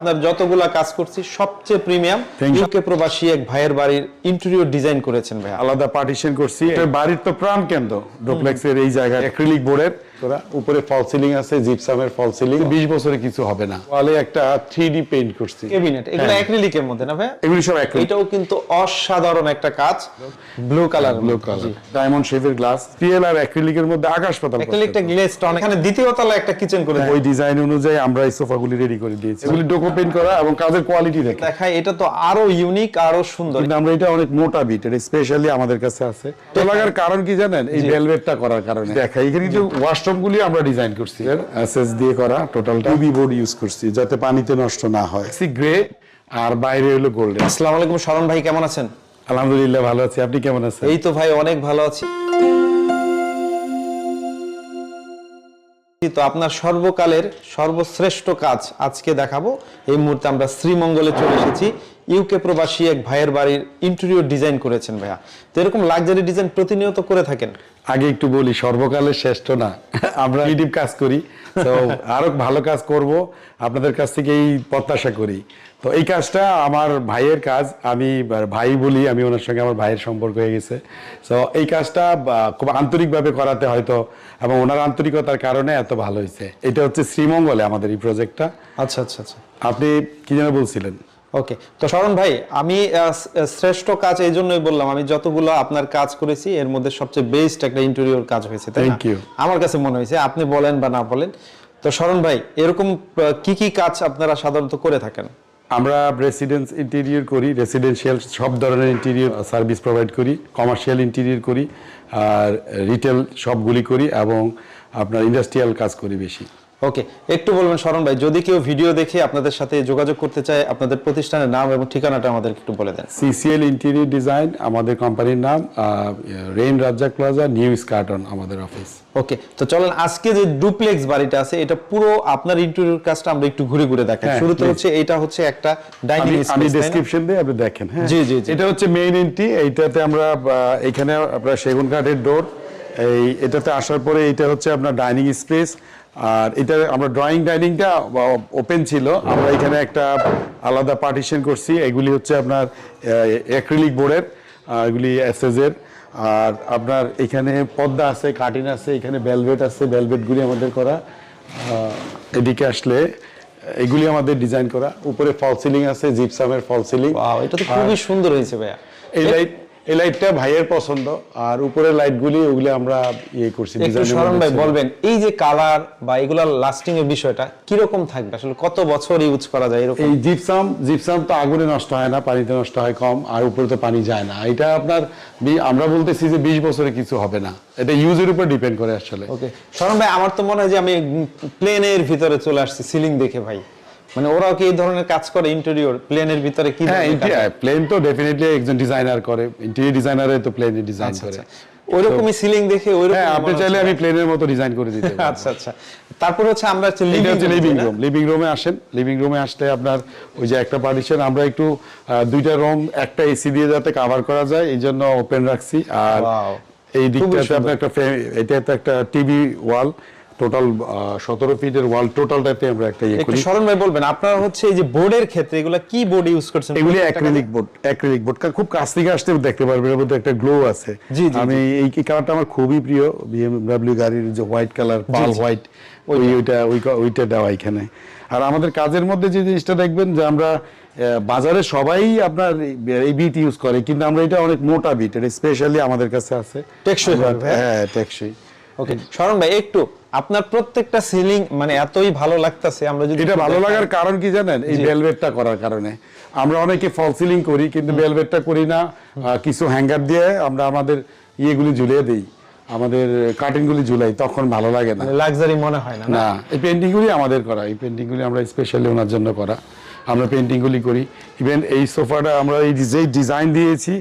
আপনার যতগুলা কাজ করছি সবচেয়ে প্রিমিয়াম ইউকে প্রবাসী এক ভাইয়ের বাড়ির ইন্টেরিয়র ডিজাইন করেছেন ভাই আলাদা পার্টিশন করছি। বাড়ির তো প্রাণ কেন্দ্র ডুপ্লেক্সের এই জায়গায় অ্যাক্রিলিক বোর্ডের তোরা উপরে ফল সিলিং আছে জিপসামের ফল সিলিং বিশ বছরে কিছু হবে না। ওয়ালে একটা থ্রি ডি পেইন্ট করছি। ক্যাবিনেট এগুলো হ্যাঁ। অ্যাক্রিলিকের মধ্যে না ভাই এগুলি সব অ্যাক্রিলিক এটাও কিন্তু অসাধারণ একটা কাজ। Blue colour blue colour diamond শেপের গ্লাস পিএল আর অ্যাক্রিলিকের মধ্যে আকাশ পাতাল অ্যাক্রিলিকটা অনেক এখানে দ্বিতীয় তলা একটা কিচেন করে ওই ডিজাইন অনুযায়ী আমরা এই সোফাগুলি রেডি করে দিয়েছি। এগুলি ডোকো পেইন্ট করা এবং কাজের কোয়ালিটি দেখে। দেখায় এটা তো আরও ইউনিক আরও সুন্দর। কিন্তু আমরা এটা অনেক মোটা বিট এটা স্পেশালি আমাদের কাছে আছে। তো লাগার কারণ কি জানেন? এই ভেলভেটটা করার কারণে। দেখা এখানে কিন্তু ওয়াশরুম গুলি আমরা ডিজাইন করছি। এসএস দিয়ে করা টোটালটা টুবি বোর্ড ইউজ করছি যাতে পানিতে নষ্ট না হয়। সি গ্রে আর বাইরে হলো গোল্ডেন আসসালামু আলাইকুম শরণ ভাই কেমন আছেন? আলহামদুলিল্লাহ ভালো আছি। আপনি কেমন আছেন? এই তো ভাই অনেক ভালো আছি। তো আপনার সর্বকালের সর্বশ্রেষ্ঠ কাজ আজকে দেখাবো। এই মুহূর্তে আমরা শ্রীমঙ্গলে চলে এসেছি। ইউকে প্রবাসী এক ভাইয়ের বাড়ির ইন্টেরিয়র ডিজাইন করেছেন ভাইয়া। তো এরকম লাক্সারি ডিজাইন প্রতিনিয়ত করে থাকেন। আগে একটু বলি সর্বকালের শ্রেষ্ঠ না। আমরা ক্রিয়েটিভ কাজ করি। তো আরও ভালো কাজ করব আপনাদের কাছ থেকে এই প্রত্যাশা করি। তো এই কাজটা আমার ভাইয়ের কাজ আমি ভাই বলি আমি ওনার সঙ্গে আমার ভাইয়ের সম্পর্ক হয়ে গেছে। তো এই কাজটা খুব আন্তরিকভাবে করাতে হয়তো এবং ওনার আন্তরিকতার কারণে এত ভালো হয়েছে। এটা হচ্ছে শ্রীমঙ্গলে আমাদের এই প্রজেক্টটা আচ্ছা আচ্ছা আচ্ছা। আপনি কি যেন বলছিলেন? ওকে তো শরণ ভাই আমি শ্রেষ্ঠ কাজ এই জন্যই বললাম। আমি যতগুলো আপনার কাজ করেছি এর মধ্যে সবচেয়ে বেস্ট একটা ইন্টেরিয়র কাজ হয়েছে তাই না? আমার কাছে মনে হয়েছে আপনি বলেন বা না বলেন। তো শরণ ভাই এরকম কি কি কাজ আপনারা সাধারণত করে থাকেন? আমরা রেসিডেন্স ইন্টেরিয়র করি রেসিডেন্সিয়াল সব ধরনের ইন্টেরিয়র সার্ভিস প্রোভাইড করি কমার্শিয়াল ইন্টেরিয়র করি আর রিটেল সবগুলি করি এবং আপনার ইন্ডাস্ট্রিয়াল কাজ করি বেশি। ওকে একটু বলবেন শরণ ভাই যদি কেউ ভিডিও দেখে আপনাদের সাথে যোগাযোগ করতে চায় আপনাদের প্রতিষ্ঠানের নাম এবং ঠিকানাটা আমাদের একটু বলে দেন। সিসিএল ইন্টেরিয়র ডিজাইন আমাদের কোম্পানির নাম rain Razzak plaza new Eskaton আমাদের অফিস ওকে তো চলেন আজকে যে ডুপ্লেক্স বাড়িটা আছে এটা পুরো আপনার ইন্টেরিয়র কাজটা আমরা একটু ঘুরে ঘুরে দেখাই। হ্যাঁ, শুরুতে হচ্ছে এটা হচ্ছে একটা ডাইনিং আমি ডেসক্রিপশন দিই আপনি দেখেন হ্যাঁ। জি, জি। এটা হচ্ছে মেইন এন্ট্রি এইটাতে আমরা এখানে আপনার সেগুন কাঠের ডোর এই এটাতে আসার পরে এটা হচ্ছে আপনার ডাইনিং স্পেস। আর এটা আমরা ড্রয়িং ডাইনিংটা ওপেন ছিল। আমরা এখানে একটা আলাদা পার্টিশন করছি। এগুলি হচ্ছে আপনার অ্যাক্রিলিক বোর্ডের এগুলি এসএস এর। আর আপনার এখানে পর্দা আছে কার্টিন আছে এখানে ভেলভেট আছে ভেলভেটগুলি আমাদের করা। এদিকে আসলে এগুলি আমাদের ডিজাইন করা। উপরে ফল সিলিং আছে জিপসামের ফল সিলিং। এটা তো খুবই সুন্দর হয়েছে ভাইয়া। এই লাইট এই লাইটটা ভাইয়ের পছন্দ আর উপরের লাইটগুলি ওগুলি আমরা ইয়ে করছি একটু শরণ ভাই বলবেন এই যে কালার বা এগুলার লাস্টিং এর বিষয়টা কীরকম থাকবে? আসলে কত বছর ইউজ করা যায় এরকম? এই জিপসাম জিপসাম তো আগুনে নষ্ট হয় না পানিতে নষ্ট হয় কম আর উপরে তো পানি যায় না। এটা আপনার আমরা বলতেছি যে বিশ বছরে কিছু হবে না। এটা ইউজের উপর ডিপেন্ড করে আসলে। ওকে শরণ ভাই আমার তো মনে হয় যে আমি প্লেনের ভিতরে চলে আসছি সিলিং দেখে ভাই। মানে ওরাও কি এই ধরনের কাজ করে ইন্টেরিয়র প্লেনের ভিতরে কি হ্যাঁ প্লেন তো ডেফিনেটলি একজন ডিজাইনার করে। ইন্টেরিয়র ডিজাইনারে তো প্লেনে ডিজাইন আচ্ছা, করে। আচ্ছা। ওইরকমই সিলিং দেখে ওইরকম হ্যাঁ আপনি চাইলে আমি প্লেনের মতো ডিজাইন করে দিতে পারি আচ্ছা আচ্ছা। তারপর হচ্ছে আমরা হচ্ছে লিভিং রুম লিভিং রুমে আসেন। লিভিং রুমে আসলে আপনার ওই যে একটা পার্টিশন আমরা একটু দুইটা রুম একটা এসি দিয়ে যাতে কভার করা যায় এই জন্য ওপেন রাখছি। আর এই দিকটাতে। আপনার একটা এটা একটা টিভি ওয়াল টোটাল সতেরো ফিটের ওয়াল টোটালটাতে আমরা একটা ইয়ে একটু করি। শরণ ভাই বলবেন আপনারা হচ্ছে এই যে বোর্ডের ক্ষেত্রে এগুলা কি বোর্ড ইউজ করছেন? এগুলি অ্যাক্রিলিক বোর্ড অ্যাক্রিলিক বোর্ড খুব কাছ থেকে আসতে দেখতে পারবেন এর মধ্যে একটা গ্লো আছে। আমি এই কালারটা আমার খুবই প্রিয় বিএমডব্লিউ গাড়ির যে হোয়াইট কালার পাল হোয়াইট ওই ওইটা। ওই ওইটা দেওয়া এখানে। আর আমাদের কাজের মধ্যে যে জিনিসটা দেখবেন যে আমরা বাজারে সবাই আপনার এই- বিট ইউজ করে কিন্তু আমরা এটা অনেক মোটা বিট এটা স্পেশালি আমাদের কাছে আছে। টেকসই? হ্যাঁ টেকসই। ওকে শরণ ভাই একটু আপনার প্রত্যেকটা সিলিং মানে এতই ভালো লাগতাছে আমরা যদি এটা ভালো লাগার কারণ কি জানেন? এই ভেলভেটটা করার কারণে। আমরা অনেকে ফল সিলিং করি কিন্তু ভেলভেটটা করি না। কিছু হ্যাঙ্গার দিয়ে আমরা আমাদের ইয়েগুলি ঝুলিয়ে দিই। আমাদের কার্টেনগুলি ঝুলাই তখন ভালো লাগে না। লাক্সারি মনে হয় না না? না এই পেন্টিংগুলি আমাদের করা। এই পেন্টিংগুলি আমরা স্পেশালি ওনার জন্য করা। আমরা পেন্টিংগুলি করি। ইভেন এই সোফাটা আমরা এই যেই ডিজাইন দিয়েছি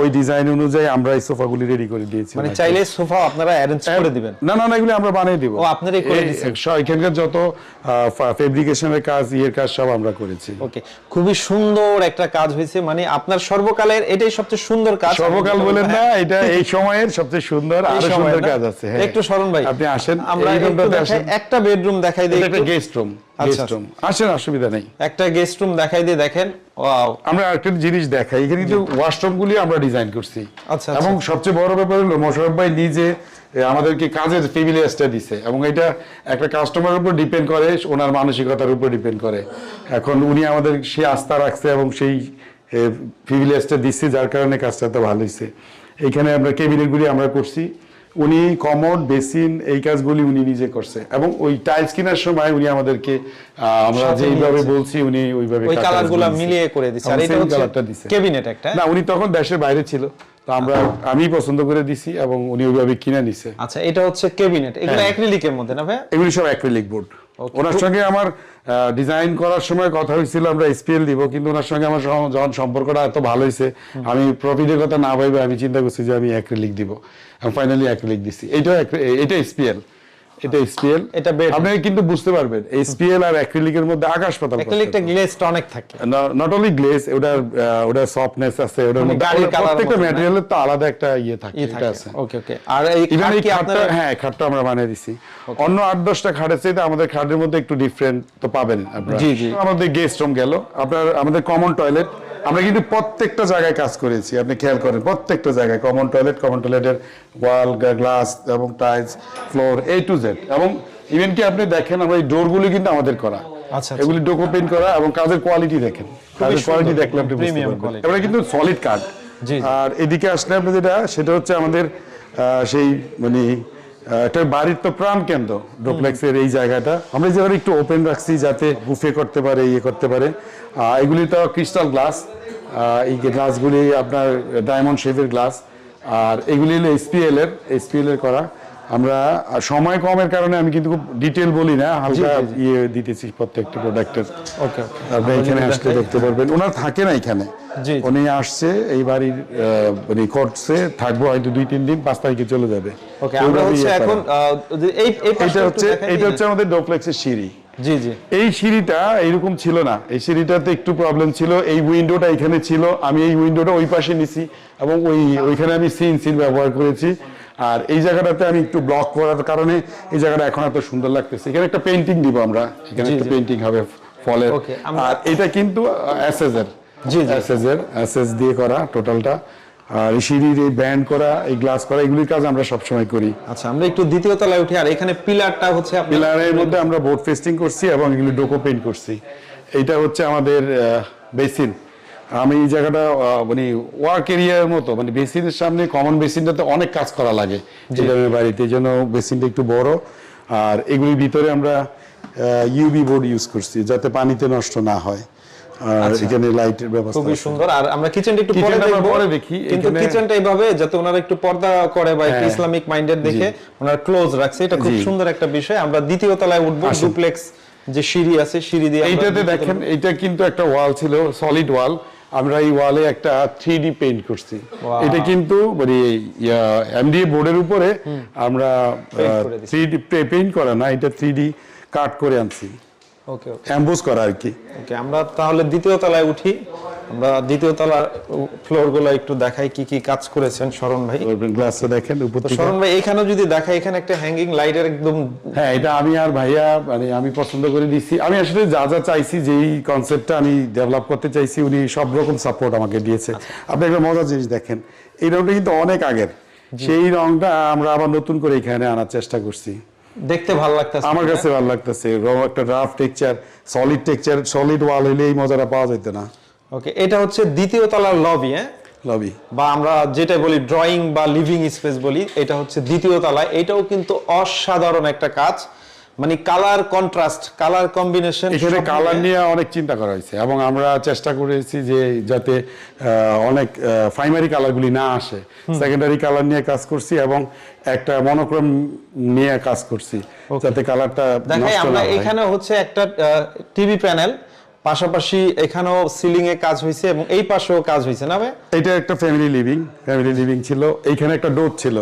ওই ডিজাইন অনুযায়ী আমরা এই সোফাগুলি রেডি করে দিয়েছি। মানে চাইলে সোফা আপনারা অ্যারেঞ্জ করে দিবেন। না না না এগুলি আমরা বানিয়ে দিব। ও, আপনারাই করে দিছেন? এখানকার যত ফেব্রিকেশনের কাজ ইয়ের কাজ সব আমরা করেছি। ওকে খুবই সুন্দর একটা কাজ হয়েছে। মানে আপনার সর্বকালের এটাই সবচেয়ে সুন্দর কাজ। সর্বকাল বলেন না এটা এই সময়ের সবচেয়ে সুন্দর আর সুন্দর কাজ আছে, হ্যাঁ। একটু শরণ ভাই। আপনি আসেন, আমরা একটু বেডরুম দেখাই দিই একটা গেস্ট রুম গেস্ট রুম আসেন অসুবিধা নেই। একটা গেস্ট রুম দেখাই দিয়ে দেখেন। ওয়াও আমরা একটা জিনিস দেখাই। এখানে কিন্তু ওয়াশরুম গুলি আমরা ডিজাইন করছি। আচ্ছা, এবং সবচেয়ে বড় ব্যাপার হলো মোশারফ ভাই নিজে আমাদেরকে কাজের ফেমিলিয়াসটা দিছে। এবং এটা একটা কাস্টমারের উপর ডিপেন্ড করে ওনার মানসিকতার উপর ডিপেন্ড করে। এখন উনি আমাদের সে আস্থা রাখছে এবং সেই ফেমিলিয়াসটা দিচ্ছে যার কারণে কাজটা তো ভালো হয়েছে এখানে আমরা কেবিনেটগুলি আমরা করছি। উনি কমোড বেসিন এই কাজগুলি উনি নিজে করছে। এবং ওই টাইলস কেনার সময় উনি আমাদেরকে আমরা যেইভাবে বলছি উনি ওইভাবে ওই কালারগুলো কালারগুলা মিলিয়ে করে দিছে। আর এটা হচ্ছে কালারটা দিছে। ক্যাবিনেট একটা? না উনি তখন দেশের বাইরে ছিল। তো আমরা আমি পছন্দ করে দিছি এবং উনি ওইভাবে কিনে নিছে। আচ্ছা এটা হচ্ছে ক্যাবিনেট এগুলো। অ্যাক্রিলিকের মধ্যে না ভাই এগুলো সব অ্যাক্রিলিক বোর্ড ওনার সঙ্গে আমার ডিজাইন করার সময় কথা হয়েছিল আমরা স্পিএল দিব কিন্তু ওনার সঙ্গে আমার যখন সম্পর্কটা এত ভালো হয়েছে আমি প্রফিটের কথা না ভাবে আমি চিন্তা করছি যে আমি অ্যাক্রিলিক দিব। আমি ফাইনালি অ্যাক্রিলিক দিছি। এটা এটা স্পিএল এটা স্পিএল এটা bed। আপনি কিন্তু বুঝতে পারবেন স্পিএল আর অ্যাক্রিলিকের মধ্যে আকাশ পাতাল অ্যাক্রিলিকটা অনেক থাকে। নট অনলি গ্লেজ ওটার ওটার সফটনেস আছে ওটার মানে মধ্যে প্রত্যেকটা ম্যাটেরিয়ালের তো আলাদা একটা ইয়ে থাকে এটা আছে। ওকে ওকে আর এই ইভেন এই খাটটা হ্যাঁ খাটটা আমরা বানিয়ে দিছি। অন্য আট দশটা খাটের চাইতে আমাদের খাটের মধ্যে একটু ডিফারেন্ট তো পাবেন আপনারা। জি, জি। আমাদের গেস্ট রুম গেল। আপনার আমাদের কমন টয়লেট আমরা কিন্তু প্রত্যেকটা জায়গায় কাজ করেছি আপনি খেয়াল করেন প্রত্যেকটা জায়গায় কমন টয়লেট কমন টয়লেটের ওয়াল গ্লাস এবং tiles floor A to Z এবং ইভেন কি আপনি দেখেন আমরা এই ডোরগুলি কিন্তু আমাদের করা। আচ্ছা, আচ্ছা। এগুলি ডোকো পেন্ট করা এবং কাজের কোয়ালিটি দেখেন। কাজের কোয়ালিটি দেখলে আপনি বুঝতে পারবেন। এবারে কিন্তু সলিড কাঠ। আর এদিকে আসলে আপনি যেটা সেটা হচ্ছে আমাদের আহ, সেই মানে একটা বাড়ির তো প্রাণ কেন্দ্র ডোপ্লেক্সের এই জায়গাটা। আমরা জায়গাটা একটু ওপেন রাখছি যাতে বুফে করতে পারে ইয়ে করতে পারে। এগুলি তো ক্রিস্টাল গ্লাস এই গ্লাসগুলি আপনার ডায়মন্ড শেপের গ্লাস আর এগুলি হলো এসপিএল এর এসপিএল এর করা। আমরা সময় কমের কারণে আমি কিন্তু খুব ডিটেল বলি না হালকা ইয়ে দিতেছি প্রত্যেকটা প্রোডাক্টের ওকে আপনি এখানে আসলে দেখতে পারবেন। ওনার থাকে না এখানে। উনি আসছে এই বাড়ির মানে করছে থাকব হয়তো দুই তিন দিন পাঁচ তারিখে চলে যাবে। ওকে আমরা হচ্ছে এখন এই এই এটা হচ্ছে এটা হচ্ছে আমাদের ডোপ্লেক্সের সিঁড়ি? জি জি। এই সিঁড়িটা এইরকম ছিল না। এই সিঁড়িটাতে একটু প্রবলেম ছিল। এই উইন্ডোটা এখানে ছিল। আমি এই উইন্ডোটা ওই পাশে নিছি এবং ওই ওইখানে আমি সিন সিন ব্যবহার করেছি। আর এই জায়গাটাতে আমি একটু ব্লক করার কারণে এই জায়গাটা এখন এত সুন্দর লাগতেছে। এখানে একটা পেন্টিং দিব আমরা। এখানে একটা পেন্টিং হবে ফলের। আর এটা কিন্তু এর জি, জি। এসএস এর এসএস দিয়ে করা টোটালটা আর সিঁড়ির এই ব্যান্ড করা এই গ্লাস করা এগুলির কাজ আমরা সবসময় করি। আচ্ছা আমরা একটু দ্বিতীয় তলায় উঠি আর এখানে পিলারটা হচ্ছে পিলারের মধ্যে আমরা বোর্ড ফেস্টিং করছি এবং এগুলি ডোকো পেইন্ট করছি। এইটা হচ্ছে আমাদের বেসিন আমি এই জায়গাটা মানে ওয়ার্ক এরিয়ার মতো মানে বেসিনের সামনে কমন বেসিনটাতে অনেক কাজ করা লাগে যেটার বাড়িতে এই জন্য বেসিনটা একটু বড়। আর এগুলির ভিতরে আমরা ইউবি বোর্ড ইউজ করছি যাতে পানিতে নষ্ট না হয়। আর এখানে লাইটের ব্যবস্থা খুবই সুন্দর। আর আমরা কিচেনটা একটু পরে Kitchen টা আমরা দেখব পরে দেখি, কিন্তু কিচেনটা এইভাবে যাতে ওনারা একটু পর্দা করে বা একটু হ্যাঁ। ইসলামিক মাইন্ডেড দেখে ওনারা ক্লোজ রাখছে। এটা খুব সুন্দর একটা বিষয়। আমরা দ্বিতীয় তলায় উঠবো। ডুপ্লেক্স যে সিঁড়ি আছে সিঁড়ি দিয়ে এইটাতে দেখেন এইটা কিন্তু একটা ওয়াল ছিল সলিড ওয়াল আমরা এই ওয়ালে একটা থ্রি ডি পেইন্ট করছি। এটা কিন্তু মানে এমডিএ বোর্ডের উপরে আমরা থ্রি ডি পেইন্ট করা না এটা থ্রি ডি কাট করে আনছি। ওকে ওকে করা আর কি। ওকে আমরা তাহলে দ্বিতীয় তলায় উঠি। আমরা দ্বিতীয় তলার ফ্লোরগুলো একটু দেখাই কি কি কাজ করেছেন শরণ ভাই। গ্লাসটা দেখেন শরণ ভাই এখানেও যদি দেখাই এখানে একটা হ্যাঙ্গিং লাইটের একদম হ্যাঁ এটা আমি আর ভাইয়া মানে আমি পছন্দ করে দিচ্ছি আমি আসলে যা যা চাইছি যেই কনসেপ্টটা আমি ডেভেলপ করতে চাইছি উনি সব রকম সাপোর্ট আমাকে দিয়েছে। আপনি একটা মজার জিনিস দেখেন এই রংটা কিন্তু অনেক আগের। সেই রংটা আমরা আবার নতুন করে এখানে আনার চেষ্টা করছি। দেখতে ভালো লাগতেছে। আমার কাছে ভালো লাগতেছে একটা rough texture solid texture solid wall হইলে এই মজাটা পাওয়া যেত না। ওকে এটা হচ্ছে দ্বিতীয় তলার লবি হ্যাঁ? লবি বা আমরা যেটা বলি ড্রয়িং বা লিভিং স্পেস বলি এটা হচ্ছে দ্বিতীয় তলায়। এটাও কিন্তু অসাধারণ একটা কাজ। মানে কালার কন্ট্রাস্ট কালার কম্বিনেশন এখানে কালার নিয়ে অনেক চিন্তা করা হয়েছে এবং আমরা চেষ্টা করেছি যে যাতে অনেক প্রাইমারি কালারগুলি না আসে। সেকেন্ডারি কালার নিয়ে কাজ করছি এবং একটা মনোক্রম নিয়ে কাজ করছি যাতে কালারটা দেখাই আমরা এখানে হচ্ছে একটা টিভি প্যানেল পাশাপাশি এখানেও সিলিং এ কাজ হয়েছে এবং এই পাশেও কাজ হয়েছে না ভাই? এটা একটা ফ্যামিলি লিভিং ফ্যামিলি লিভিং ছিল। এইখানে একটা ডোর ছিল।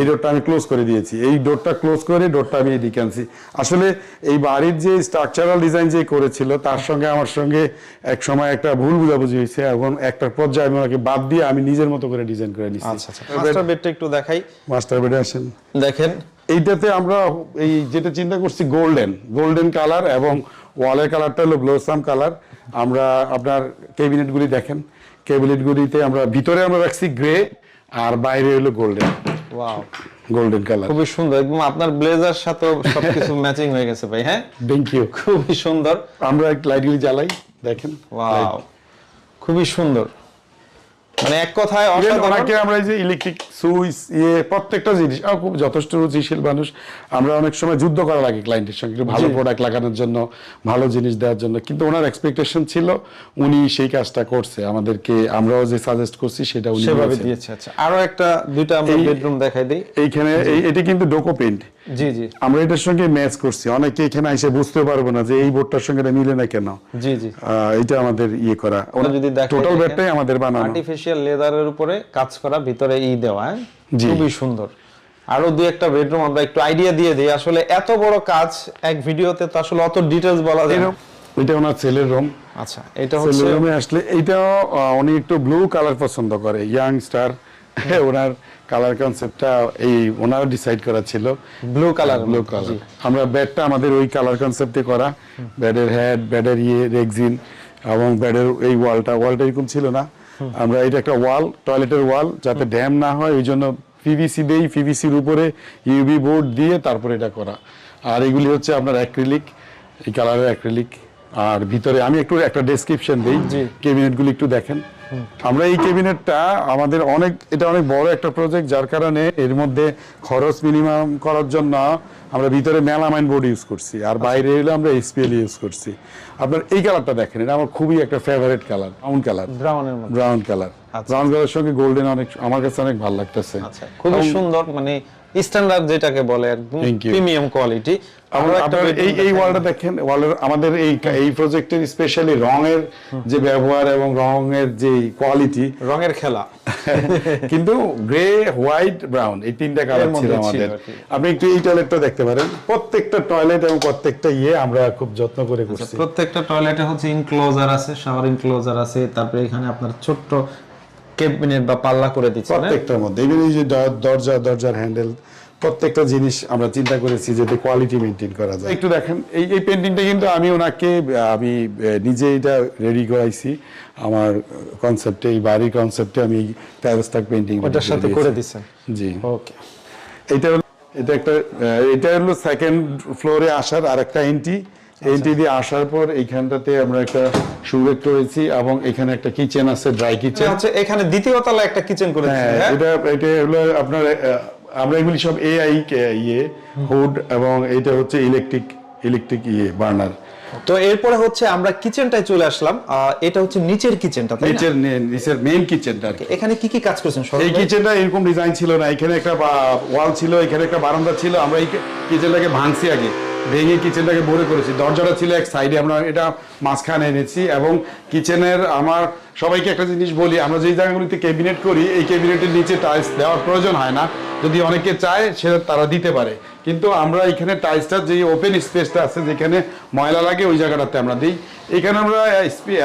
এই ডোরটা আমি ক্লোজ করে দিয়েছি। এই ডোরটা ক্লোজ করে ডোরটা আমি এদিকে আনছি। আসলে এই বাড়ির যে স্ট্রাকচারাল ডিজাইন যে করেছিল তার সঙ্গে আমার সঙ্গে এক সময় একটা ভুল বুঝাবুঝি হয়েছে এবং একটা পর্যায়ে আমি ওনাকে বাদ দিয়ে আমি নিজের মতো করে ডিজাইন করে নিচ্ছি আচ্ছা আচ্ছা। মাস্টার বেডটা একটু দেখাই। মাস্টার বেডে আসেন। দেখেন। এইটাতে আমরা এই যেটা চিন্তা করছি গোল্ডেন গোল্ডেন কালার এবং ওয়ালের কালারটা হলো ব্লোসাম কালার আমরা আপনার ক্যাবিনেটগুলি দেখেন। ক্যাবিনেটগুলিতে আমরা ভিতরে আমরা রাখছি গ্রে আর বাইরে হলো গোল্ডেন ওয়াও গোল্ডেন কালার খুবই সুন্দর। একদম আপনার ব্লেজার সাথে সবকিছু ম্যাচিং হয়ে গেছে ভাই হ্যাঁ? থ্যাংক ইউ খুবই সুন্দর। আমরা লাইটগুলি জ্বালাই দেখেন। ওয়াও খুবই সুন্দর। মানে এক কথায় ওনাকে আমরা এই যে ইলেকট্রিক সুইচ ইয়ে প্রত্যেকটা জিনিস খুব যথেষ্ট রুচিশীল মানুষ আমরা অনেক সময় যুদ্ধ করা লাগে ক্লায়েন্টের সঙ্গে ভালো প্রোডাক্ট লাগানোর জন্য ভালো জিনিস দেওয়ার জন্য কিন্তু ওনার এক্সপেকটেশন ছিল উনি সেই কাজটা করছে। আমাদেরকে আমরাও যে সাজেস্ট করছি সেটা উনি সেভাবে দিয়েছে। আচ্ছা আরও একটা দুইটা আমরা বেডরুম দেখাই দিই। এইখানে এই- এটি কিন্তু ডোকো পেন্ট জি জি। আমরা এটার সঙ্গে ম্যাচ করছি। অনেকে এখানে এসে বুঝতে পারব না যে এই বোর্ডটার সঙ্গে এটা মিলে না কেন। জি জি। এটা আমাদের ইয়ে করা। যদি দেখাই টোটাল ব্যাটটাই আমাদের বানানো। আর্টিফিশিয়াল লেদারের উপরে কাজ করা ভিতরে ই দেওয়া হ্যাঁ? খুবই সুন্দর। আরও দুই একটা বেডরুম আমরা একটু আইডিয়া দিয়ে দিই। আসলে এত বড় কাজ এক ভিডিওতে তো আসলে অত ডিটেলস বলা যায় না। এটা ওনার ছেলের রুম আচ্ছা এটা হচ্ছে ছেলের রুমে আসলে আহ, উনি একটু ব্লু কালার পছন্দ করে ইয়াং স্টার ওনার কালার কনসেপ্টটা এই ওনার ডিসাইড করা ছিল। ব্লু কালার ব্লু কালার আমরা বেডটা আমাদের ওই কালার কনসেপ্টে করা। বেডের হেড বেডের ইয়ে রেক্সিন এবং বেডের এই ওয়ালটা ওয়ালটা এরকম ছিল না। আমরা এটা একটা ওয়াল টয়লেটের ওয়াল যাতে ড্যাম না হয় ওই জন্য পিভিসি দেই। পিভিসির উপরে ইউবি বোর্ড দিয়ে তারপরে এটা করা। আর এগুলি হচ্ছে আপনার অ্যাক্রিলিক এই কালারের অ্যাক্রিলিক আর ভিতরে আমি একটু একটা ডেসক্রিপশন দিই। জি। ক্যাবিনেটগুলি একটু দেখেন। আমরা এই ক্যাবিনেটটা আমাদের অনেক এটা অনেক বড় একটা প্রজেক্ট যার কারণে এর মধ্যে খরচ মিনিমাম করার জন্য আমরা ভিতরে মেলামাইন বোর্ড ইউজ করছি আর বাইরে এলে আমরা এসপিএল ইউজ করছি। আপনার এই কালারটা দেখেন এটা আমার খুবই একটা favourite colour brown colour brown colour brown কালারের সঙ্গে গোল্ডেন অনেক আমার কাছে অনেক ভালো লাগতেছে। আচ্ছা খুবই সুন্দর মানে স্ট্যান্ডার্ড যেটাকে বলে একদম প্রিমিয়াম কোয়ালিটি আমরা এই এই ওয়ালটা দেখেন ওয়ালের আমাদের এই এই প্রজেক্টের স্পেশালি যে ব্যবহার এবং যে কোয়ালিটি রঙের খেলা। কিন্তু গ্রে হোয়াইট ব্রাউন এই তিনটা কালার ছিল ছিল আমাদের। আপনি একটু এই টয়লেটটা দেখতে পারেন। প্রত্যেকটা টয়লেট এবং প্রত্যেকটা ইয়ে আমরা খুব যত্ন করে করছি। প্রত্যেকটা টয়লেটে হচ্ছে ইনক্লোজার আছে শাওয়ার ইনক্লোজার আছে তারপরে এখানে আপনার ছোট্ট ক্যাবিনেট বা পাল্লা করে দিচ্ছেন হ্যাঁ? প্রত্যেকটার মধ্যে। ইভেন এই যে দরজা দরজার হ্যান্ডেল প্রত্যেকটা জিনিস আমরা চিন্তা করেছি যাতে কোয়ালিটি মেনটেন করা যায়। একটু দেখেন এই এই পেন্টিংটা কিন্তু আমি ওনাকে আমি নিজে এটা রেডি করাইছি। আমার কনসেপ্টে এই বাড়ির কনসেপ্টে আমি প্যারেস্টাক পেন্টিং ওটার সাথে করে দিচ্ছেন? জি। ওকে এটা হলো এটা একটা এটা হলো সেকেন্ড ফ্লোরে আসার আর একটা এন্ট্রি এন্ট্রি দিয়ে আসার পর এইখানটাতে আমরা একটা সুবেক করেছি এবং এখানে একটা কিচেন আছে ড্রাই কিচেন হচ্ছে এখানে দ্বিতীয় তলা একটা কিচেন করে হ্যাঁ হ্যাঁ? এটা এটা হলো আপনার আমরা এগুলি সব এআই ইয়ে হুড এবং এটা হচ্ছে ইলেকট্রিক ইলেকট্রিক ইয়ে বার্নার তো এরপরে হচ্ছে আমরা কিচেনটায় চলে আসলাম। এটা হচ্ছে নিচের কিচেনটা তাই? নিচের নিচের মেইন কিচেনটা আর কি। এখানে কি কি কাজ করেছেন? এই? কিচেনটা এরকম ডিজাইন ছিল না। এখানে একটা ওয়াল ছিল এখানে একটা বারান্দা ছিল। আমরা এই কিচেনটাকে ভাঙছি আগে। ভেঙে কিচেনটাকে ভরে করেছি। দরজাটা ছিল এক সাইডে আমরা এটা মাঝখানে এনেছি এবং কিচেনের আমার সবাইকে একটা জিনিস বলি, আমরা যেই জায়গাগুলিতে ক্যাবিনেট করি, এই ক্যাবিনেটের নিচে টাইলস দেওয়ার প্রয়োজন হয় না। যদি অনেকে চায় সেটা তারা দিতে পারে। কিন্তু আমরা এখানে টাইলসটা যে ওপেন স্পেসটা আছে যেখানে ময়লা লাগে ওই জায়গাটাতে আমরা দিই। এখানে আমরা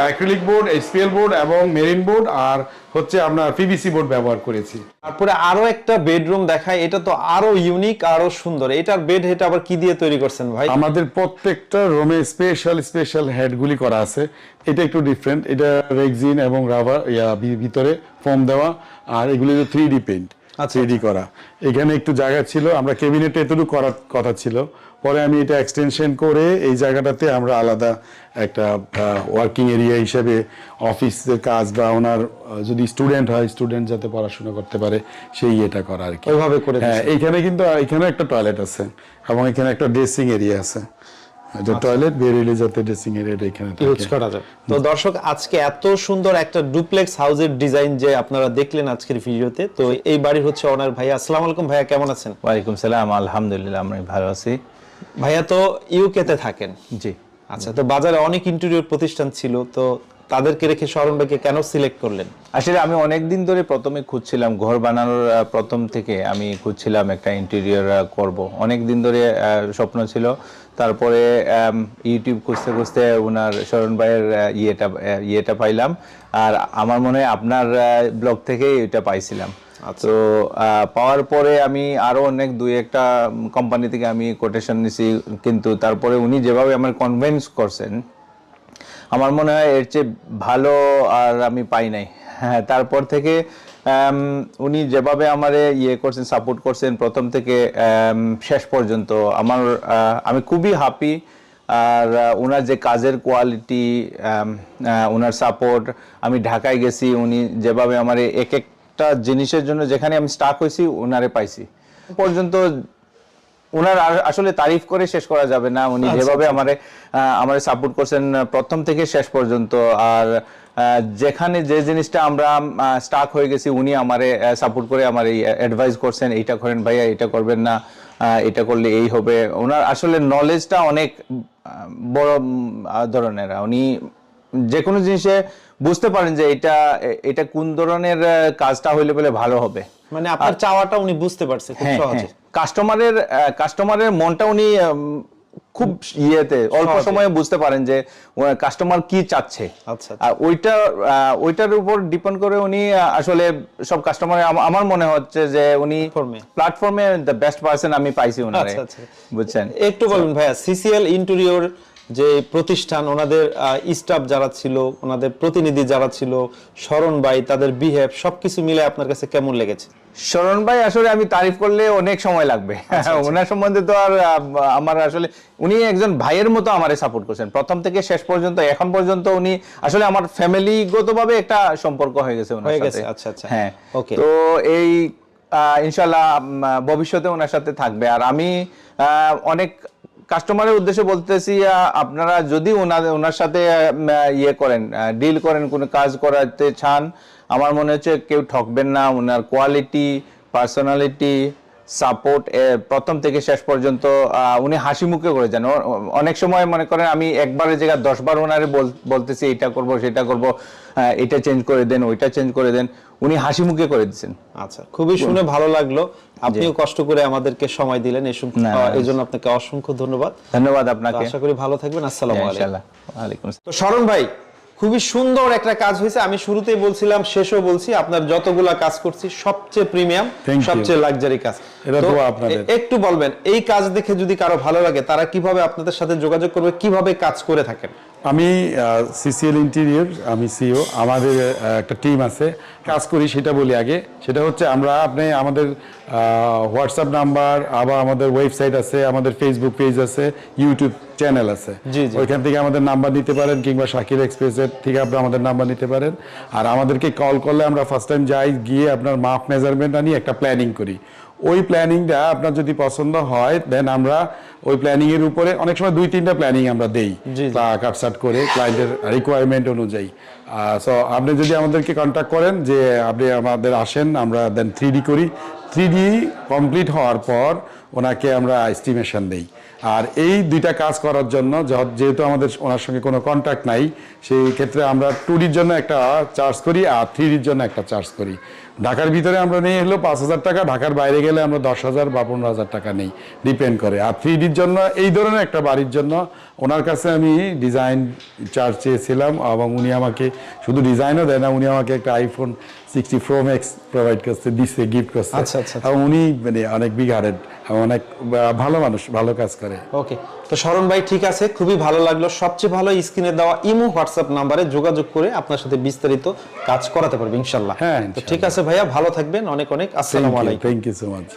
অ্যাক্রিলিক বোর্ড এসপিএল বোর্ড এবং মেরিন বোর্ড আর হচ্ছে আমরা পিভিসি বোর্ড ব্যবহার করেছি। তারপরে আরও একটা বেডরুম দেখায় এটা তো আরও ইউনিক আরও সুন্দর। এটার বেড হেড আবার কি দিয়ে তৈরি করছেন ভাই? আমাদের প্রত্যেকটা রুমে স্পেশাল স্পেশাল হেডগুলি করা আছে। এটা একটু ডিফারেন্ট এটা রেক্সিন এবং রাবার ভিতরে ফোম দেওয়া আর এগুলি থ্রি ডি পেন্ট আচ্ছা, থ্রি ডি করা। এখানে একটু জায়গা ছিল আমরা ক্যাবিনেট এতটুকু করার কথা ছিল। পরে আমি এটা এক্সটেনশন করে এই জায়গাটাতে আমরা আলাদা একটা ওয়ার্কিং এরিয়া হিসেবে অফিসের কাজ বা ওনার যদি স্টুডেন্ট হয় স্টুডেন্ট যাতে পড়াশোনা করতে পারে সেই ইয়েটা করা আর কি। ওইভাবে করে হ্যাঁ এইখানে কিন্তু এখানে একটা টয়লেট আছে এবং এখানে একটা ড্রেসিং এরিয়া আছে। এটা টয়লেট বেরিয়ে যাতে ড্রেসিং এরিয়াটা এখানে ইউজ করা যায়। তো দর্শক আজকে এত সুন্দর একটা ডুপ্লেক্স হাউসের ডিজাইন যে আপনারা দেখলেন আজকের ভিডিওতে তো এই বাড়ির হচ্ছে ওনার ভাইয়া। আসসালামু আলাইকুম ভাইয়া কেমন আছেন? ওয়ালাইকুম সালাম আলহামদুলিল্লাহ আমি ভালো আছি। ভাইয়া তো ইউকে তে থাকেন। জি। আচ্ছা তো বাজারে অনেক ইন্টেরিয়র প্রতিষ্ঠান ছিল তো তাদেরকে রেখে শরণ ভাইকে কেন সিলেক্ট করলেন? আসলে আমি অনেক দিন ধরে প্রথমে খুঁজছিলাম ঘর বানানোর প্রথম থেকে আমি খুঁজছিলাম একটা ইন্টেরিয়র করব। অনেক দিন ধরে আহ, স্বপ্ন ছিল তারপরে ইউটিউব খুঁজতে খুঁজতে ওনার শরণ ভাইয়ের ইয়েটা ইয়েটা পাইলাম। আর আমার মনে হয় আপনার ব্লগ থেকেই এটা পাইছিলাম। তো পাওয়ার পরে আমি আরও অনেক দুই একটা কোম্পানি থেকে আমি কোটেশন নিছি। কিন্তু তারপরে উনি যেভাবে আমার কনভিন্স করছেন আমার মনে হয় এর চেয়ে ভালো আর আমি পাই নাই। হ্যাঁ তারপর থেকে উনি যেভাবে আমারে ইয়ে করছেন সাপোর্ট করছেন, প্রথম থেকে শেষ পর্যন্ত আমার আমি খুবই হ্যাপি আর ওনার যে কাজের কোয়ালিটি ওনার সাপোর্ট আমি ঢাকায় গেছি, উনি যেভাবে আমার এক একটা জিনিসের জন্য যেখানে আমি স্টাক হয়েছি ওনারে পাইছি। পর্যন্ত ওনার আসলে তারিফ করে শেষ করা যাবে না। উনি যেভাবে আমারে আমারে সাপোর্ট করছেন প্রথম থেকে শেষ পর্যন্ত। আর যেখানে যে জিনিসটা আমরা স্টাক হয়ে গেছি উনি আমারে সাপোর্ট করে আমার এই অ্যাডভাইস করছেন এইটা করেন ভাইয়া এটা করবেন না এটা করলে এই হবে। ওনার আসলে নলেজটা অনেক বড় ধরনের। উনি যে কোনো জিনিসে বুঝতে পারেন যে এটা এটা কোন ধরনের কাজটা হইলে বলে ভালো হবে। মানে আপনার চাওয়াটা উনি বুঝতে পারছে খুব হ্যাঁ। সহজে। কাস্টমারের কাস্টমারের মনটা উনি খুব ইয়েতে অল্প সময়ে বুঝতে পারেন যে কাস্টমার কি চাচ্ছে। আচ্ছা, আর ওইটা ওইটার উপর ডিপেন্ড করে উনি আসলে সব কাস্টমার আমার মনে হচ্ছে যে উনি প্ল্যাটফর্মে দ্য বেস্ট পার্সন আমি পাইছি ওনারে আচ্ছা, আচ্ছা। বুঝছেন? একটু বলুন ভাইয়া সিসিএল ইন্টেরিয়র যে প্রতিষ্ঠান ওনাদের স্টাফ যারা ছিল ওনাদের প্রতিনিধি যারা ছিল শরণ ভাই তাদের বিহেভ সবকিছু মিলে আপনার কাছে কেমন লেগেছে? শরণ ভাই আসলে আমি তারিফ করলে অনেক সময় লাগবে। আচ্ছা, ওনার সম্বন্ধে তো আর আমার আসলে উনি একজন ভাইয়ের মতো আমারে সাপোর্ট করছেন। প্রথম থেকে শেষ পর্যন্ত এখন পর্যন্ত উনি আসলে আমার ফ্যামিলিগতভাবে একটা সম্পর্ক হয়ে গেছে ওনার সাথে। আচ্ছা, আচ্ছা। হ্যাঁ। Okay. তো এই ইনশাল্লাহ ভবিষ্যতে ওনার সাথে থাকবে। আর আমি অনেক কাস্টমারের উদ্দেশ্যে বলতেছি আপনারা যদি ওনার ওনার সাথে ইয়ে করেন ডিল করেন কোনো কাজ করাতে চান আমার মনে হচ্ছে কেউ ঠকবেন না ওনার কোয়ালিটি পার্সোনালিটি সাপোর্ট প্রথম থেকে শেষ পর্যন্ত উনি হাসি মুখে করে যান। অনেক সময় মনে করেন আমি একবারের জায়গায় দশবার ওনারে বলতেছি এটা করব সেটা করব এটা চেঞ্জ করে দেন ওইটা চেঞ্জ করে দেন। উনি হাসি মুখে করে দিচ্ছেন। আচ্ছা খুবই শুনে ভালো লাগল। আপনিও কষ্ট করে আমাদেরকে সময় দিলেন এই জন্য আপনাকে অসংখ্য ধন্যবাদ। ধন্যবাদ আপনাকে। আশা করি ভালো থাকবেন। আসসালামু আলাইকুম। তো শরণ ভাই খুবই সুন্দর একটা কাজ হয়েছে। আমি শুরুতেই বলছিলাম শেষও বলছি আপনার যতগুলা কাজ করছি সবচেয়ে প্রিমিয়াম সবচেয়ে লাক্সারি কাজ। এটা দোয়া আপনাদের। একটু বলবেন এই কাজ দেখে যদি কারও ভালো লাগে তারা কীভাবে আপনাদের সাথে যোগাযোগ করবে কীভাবে কাজ করে থাকেন? আমি সিসিএল ইন্টেরিয়র আমি সিও আমাদের একটা টিম আছে কাজ করি সেটা বলি আগে। সেটা হচ্ছে আমরা আপনি আমাদের হোয়াটসঅ্যাপ নাম্বার আবার আমাদের ওয়েবসাইট আছে আমাদের ফেসবুক পেজ আছে ইউটিউব চ্যানেল আছে। ওইখান থেকে আমাদের নাম্বার নিতে পারেন কিংবা শাকির এক্সপ্রেসের থেকে আপনি আমাদের নাম্বার নিতে পারেন। আর আমাদেরকে কল করলে আমরা ফার্স্ট টাইম যাই গিয়ে আপনার মাপ মেজারমেন্ট আনি একটা প্ল্যানিং করি। ওই প্ল্যানিংটা আপনার যদি পছন্দ হয় দেন আমরা ওই প্ল্যানিং এর উপরে অনেক সময় দুই তিনটা প্ল্যানিং আমরা দেই। কাটসাট করে ক্লায়েন্টের রিকোয়ারমেন্ট অনুযায়ী। সো আপনি যদি আমাদেরকে কন্ট্যাক্ট করেন যে আপনি আমাদের আসেন আমরা দেন থ্রি করি। থ্রি কমপ্লিট হওয়ার পর ওনাকে আমরা এস্টিমেশন দেই। আর এই দুইটা কাজ করার জন্য যেহেতু আমাদের ওনার সঙ্গে কোনো কন্ট্যাক্ট নাই, সেই ক্ষেত্রে আমরা টু জন্য একটা চার্জ করি আর থ্রি জন্য একটা চার্জ করি। ঢাকার ভিতরে আমরা নেই হলো পাঁচ হাজার টাকা, ঢাকার বাইরে গেলে আমরা দশ হাজার বা পনেরো হাজার টাকা নেই ডিপেন্ড করে। আর থ্রি জন্য এই ধরনের একটা বাড়ির জন্য ওনার কাছে আমি ডিজাইন চার্জ চেয়েছিলাম এবং উনি আমাকে শুধু ডিজাইনও দেয় না, উনি আমাকে একটা iPhone sixty pro max provide করছে দিচ্ছে গিফট করছে। আচ্ছা, আচ্ছা, আচ্ছা। উনি মানে অনেক বিগ হার্টেড অনেক ভালো মানুষ ভালো কাজ করে। ওকে তো শরণ ভাই ঠিক আছে খুবই ভালো লাগল। সবচেয়ে ভালো স্ক্রিনে দেওয়া ইমো হোয়াটসঅ্যাপ নাম্বারে যোগাযোগ করে আপনার সাথে বিস্তারিত কাজ করাতে পারবে ইনশাল্লাহ। হ্যাঁ, তো ঠিক আছে ভাইয়া ভালো থাকবেন অনেক অনেক আসসালামু আলাইকুম। Thank you so much